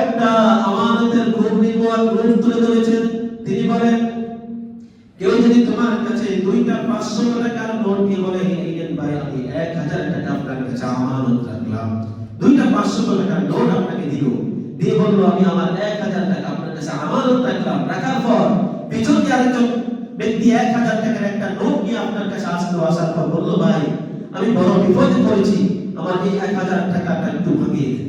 একটা আমানতের খুব নির্মল রূপ তুলে ধরেছেন। তিনি বলেন, কেউ যদি তোমার কাছে দুইটা পাঁচশো টাকার নোট দিয়ে বলে এইডেন ভাই, আমি এক হাজার টাকা আপনার কাছে আমানত রাখলাম। দুইটা পাঁচশো টাকার নোট আপনাকে দিল দিয়ে বলল, আমি আমার এক হাজার টাকা আপনার কাছে আমানত রাখলাম। রাখার পর পিছন দিয়ে আরেকজন ব্যক্তি এক হাজার টাকার একটা নোট নিয়ে আপনার কাছে আসলো। আসার পর বলল, ভাই, আমি বড় বিপদে পড়েছি। আমার এই এক হাজার টাকাটা একটু ভাঙিয়ে দিন।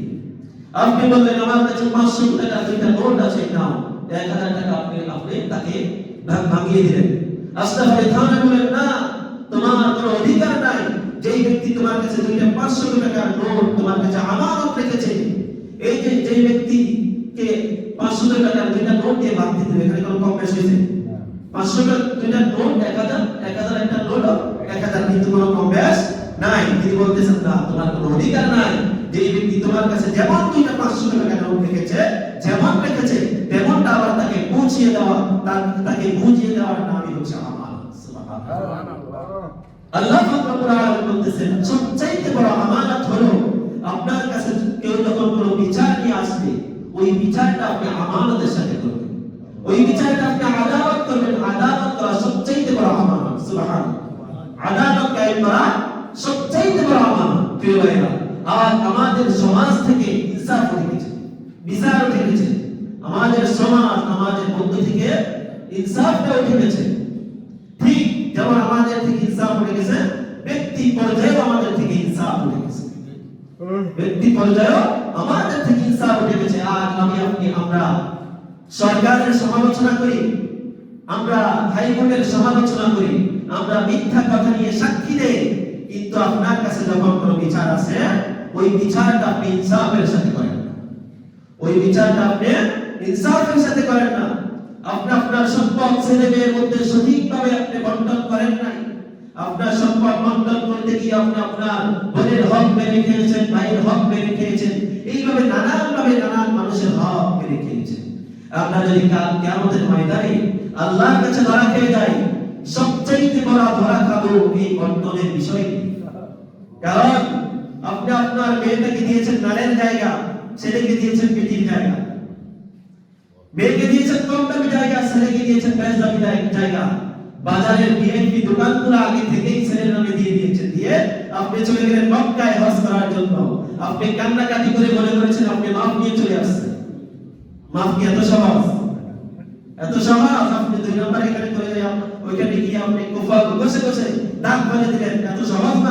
আপনি বললেন, আমার কাছে পাঁচশো টাকা দুইটা নোট আছে, নাও। এক হাজার টাকা আপনি আপনি তাকে ভাগ ভাঙিয়ে দিলেন। আস্তে আস্তে থামে বলেন না, তোমার কোনো অধিকার নাই। যেই ব্যক্তি তোমার কাছে দুইটা পাঁচশো টাকার নোট তোমার কাছে আমানত রেখেছে, এই যে, যেই ব্যক্তিকে পাঁচশো টাকার দুইটা নোট দিয়ে ভাঙতে দেবে এখানে কোনো কম বেশি হয়েছে? পাঁচশো টাকা দুইটা নোট এক হাজার এক হাজার একটা নোট এক হাজার কিন্তু কোনো কম বেশ নাই। তিনি বলতেছেন, না, তোমার কোনো অধিকার নাই। যে ব্যক্তি তোমার কাছে যেমন দুইটা পাঁচশো টাকা নোট রেখেছে, যেমন রেখেছে, তেমনটা আবার তাকে পৌঁছিয়ে দেওয়া তাকে বুঝিয়ে দেওয়ার নামই হচ্ছে আমার আল্লাহ বলতেছেন, সবচাইতে বড় আমানত হলো আপনার কাছে কেউ যখন কোনো বিচার নিয়ে আসবে, ওই বিচারটা আপনি আমানতের সাথে করবেন। ওই বিচারটা আপনি আদালত করবেন। আদালত করা সবচাইতে বড় আমানত। সুবহানাল্লাহ। আদালত কায়েম করা সবচাইতে বড় আমানত। প্রিয় ভাইরা আর আমাদের সমাজ থেকে ইনসাফ উঠে গেছে বিচার উঠে গেছে আমাদের সমাজ, আমাদের মধ্য থেকে ইনসাফটা উঠে গেছে ঠিক যেমন আমাদের থেকে ইনসাফ উঠে গেছে, ব্যক্তি পর্যায়ে আমাদের থেকে ইনসাফ উঠে গেছে। ব্যক্তি পর্যায়ে আমাদের থেকে ইনসাফ উঠে গেছে। আর আমি আপনি, আমরা সরকারের সমালোচনা করি, আমরা হাইকোর্টের সমালোচনা করি, আমরা মিথ্যা কথা নিয়ে সাক্ষী দেই, কিন্তু আপনার কাছে যখন কোনো বিচার আছে ওই বিচারটা আপনি ইনসাফের সাথে করেন না। ওই বিচারটা আপনি ইনসাফের সাথে করেন না। আপনি আপনার সম্পদ ছেলে মেয়ের মধ্যে সঠিকভাবে আপনি বন্টন করেন নাই। আপনার সম্পদ বন্টন করতে গিয়ে আপনি আপনার বোনের হক মেরে খেয়েছেন, ভাইয়ের হক মেরে খেয়েছেন। এইভাবে নানান ভাবে নানান মানুষের হক মেরে খেয়েছেন। আপনার যদি কাল কিয়ামতের ময়দানে আল্লাহর কাছে ধরা খেয়ে যায় সবচেয়ে বড় ধরা খাব এই বন্টনের বিষয়টি। কারণ আপনি আপনার মেয়েটাকে দিয়েছেন? নারের জায়গা, ছেলেকে দিয়েছেন পিঠির জায়গা। মেয়েকে দিয়েছেন কম দামি জায়গা, ছেলেকে দিয়েছেন বেশ দামি জায়গা। বাজারের বিএনপি দোকানগুলো আগে থেকেই ছেলের নামে দিয়ে দিয়েছেন। দিয়ে আপনি চলে গেলেন মক্কায় হজ করার জন্য। আপনি কান্নাকাটি করে মনে করেছেন আপনি মাফ নিয়ে চলে আসছেন। মাফ কি এত সহজ? এত সহজ? আপনি দুই নম্বর এখানে করে যাই ওইখানে গিয়ে আপনি কুফা বসে বসে দাগ ফেলে দিলেন। এত সহজ না?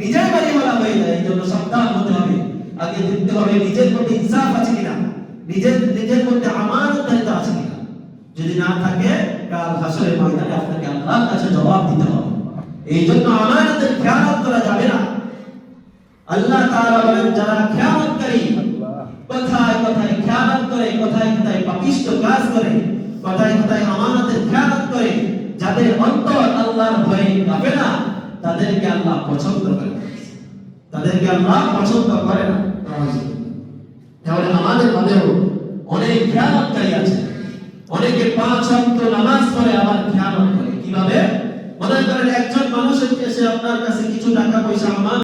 নিজেই বাড়িওয়ালা হয়ে যায়, এই জন্য সাবধান হতে হবে। আগে দেখতে হবে নিজের মধ্যে ইনসাফ আছে কিনা, নিজের নিজের মধ্যে আমানতদারিতা আছে কিনা। যদি না থাকে, কাল হাসরের ময়দানে আপনাকে আল্লাহর কাছে জবাব দিতে হবে। এই জন্য আমানতের খেয়ালত করা যাবে না। আল্লাহ তাআলা বলেন, যারা খেয়ালতকারী কথায় কথায় খেয়ালত করে, কথায় কথায় পাপিষ্ট কাজ করে, কথায় কথায় আমানতের খেয়ালত করে, যাদের অন্তর আল্লাহর ভয়ে কাঁপে না তাদেরকে আল্লাহ পছন্দ করে। তাদেরকে আল্লাহ পছন্দ করে না। তাহলে আমাদের মধ্যেও অনেক খেয়ালতকারী আছে। অনেকে পাঁচ অন্ত নামাজ পড়ে, আবার খেয়ালত করে। কীভাবে? মনে করেন একজন মানুষের কাছে আপনার কাছে কিছু টাকা পয়সা আমার